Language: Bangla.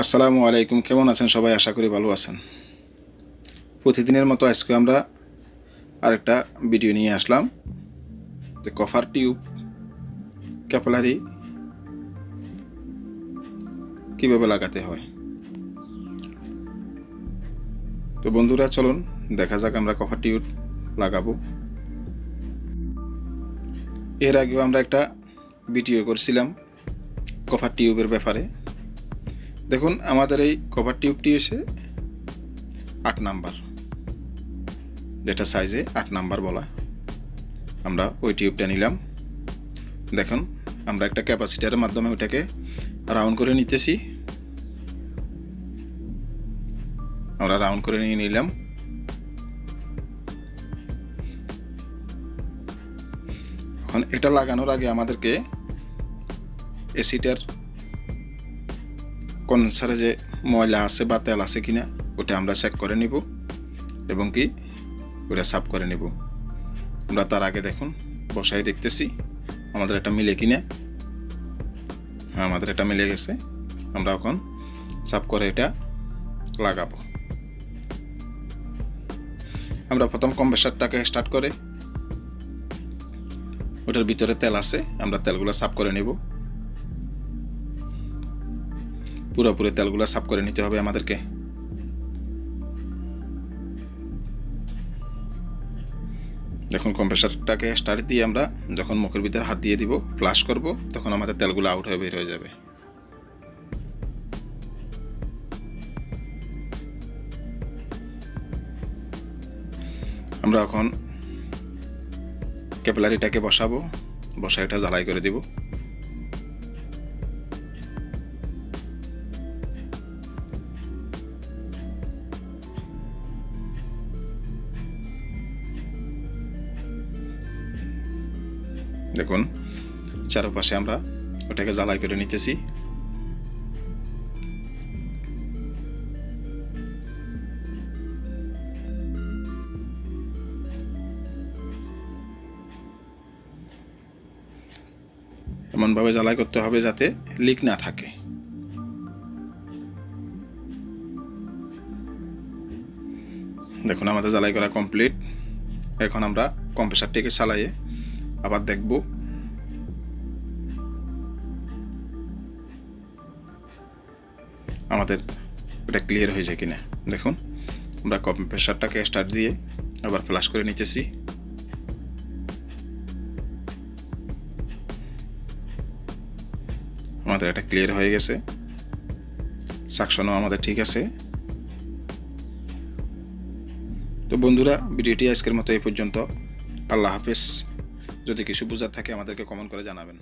আসসালামু আলাইকুম, কেমন আছেন সবাই? আশা করি ভালো আছেন। প্রতিদিনের মতো আজকে আমরা আরেকটা ভিডিও নিয়ে আসলাম। যে কফার টিউব, ক্যাপলারি, কীভাবে লাগাতে হয়। তো বন্ধুরা, চলুন, দেখা যাক আমরা কফার টিউব লাগাবো। এর আগেও আমরা একটা ভিডিও করছিলাম কফার টিউবের ব্যাপারে। দেখুন, আমাদের এই কভার টিউবটি এসে আট নাম্বার। যেটা সাইজে আট নাম্বার বলা। আমরা ওই টিউবটা নিলাম। দেখুন, আমরা একটা ক্যাপাসিটারের মাধ্যমে ওটাকে রাউন্ড করে নিতেছি। আমরা রাউন্ড করে নিয়ে নিলাম। এখন এটা লাগানোর আগে আমাদেরকে এসিটার কনসারে যে ময়লা আছে বা তেল আছে কিনা, ওটা আমরা চেক করে নিব এবং কি ওটা সাফ করে নিব। আমরা তার আগে দেখুন, বসাই দেখতেছি, আমাদের এটা মিলে কিনা? হ্যাঁ আমাদের এটা মিলে গেছে। আমরা এখন সাফ করে এটা লাগাবো। আমরা প্রথম কম্প্রেসারটাকে স্টার্ট করে, ওটার ভিতরে তেল আছে, আমরা তেলগুলো সাফ করে নেব। পুরোপুরি তেলগুলো সাফ করে নিতে হবে আমাদেরকে। যখন কম্প্রেসারটাকে স্টার্ট দিয়ে আমরা যখন মুখের ভিতরে হাত দিয়ে দিব ফ্লাশ করব, তখন আমাদের তেলগুলো আউট হয়ে বের হয়ে যাবে। আমরা এখন ক্যাপলারিটাকে বসাবো, বসা এটা জ্বালাই করে দিব। দেখুন, চারপাশে আমরা ওটাকে জ্বালাই করে নিতেছি। এমনভাবে জ্বালাই করতে হবে যাতে লিক না থাকে। দেখুন, আমাদের জ্বালাই করা কমপ্লিট এখন আমরা কম্প্রেসারটিকে চালাইয়ে আবার দেখব। আমাদের এটা ক্লিয়ার হয়েছে কিনা। দেখুন, আমরা কম্প্রেসারটাকে স্টার্ট দিয়ে আবার ফ্লাশ করে নিতেছি। আমাদের এটা ক্লিয়ার হয়ে গেছে। সাকশনও আমাদের ঠিক আছে। তো বন্ধুরা, ভিডিওটি আজকের মতো এই পর্যন্ত। আল্লাহ হাফেজ। যদি কিছু বোঝার থাকে আমাদেরকে কমেন্ট করে জানাবেন।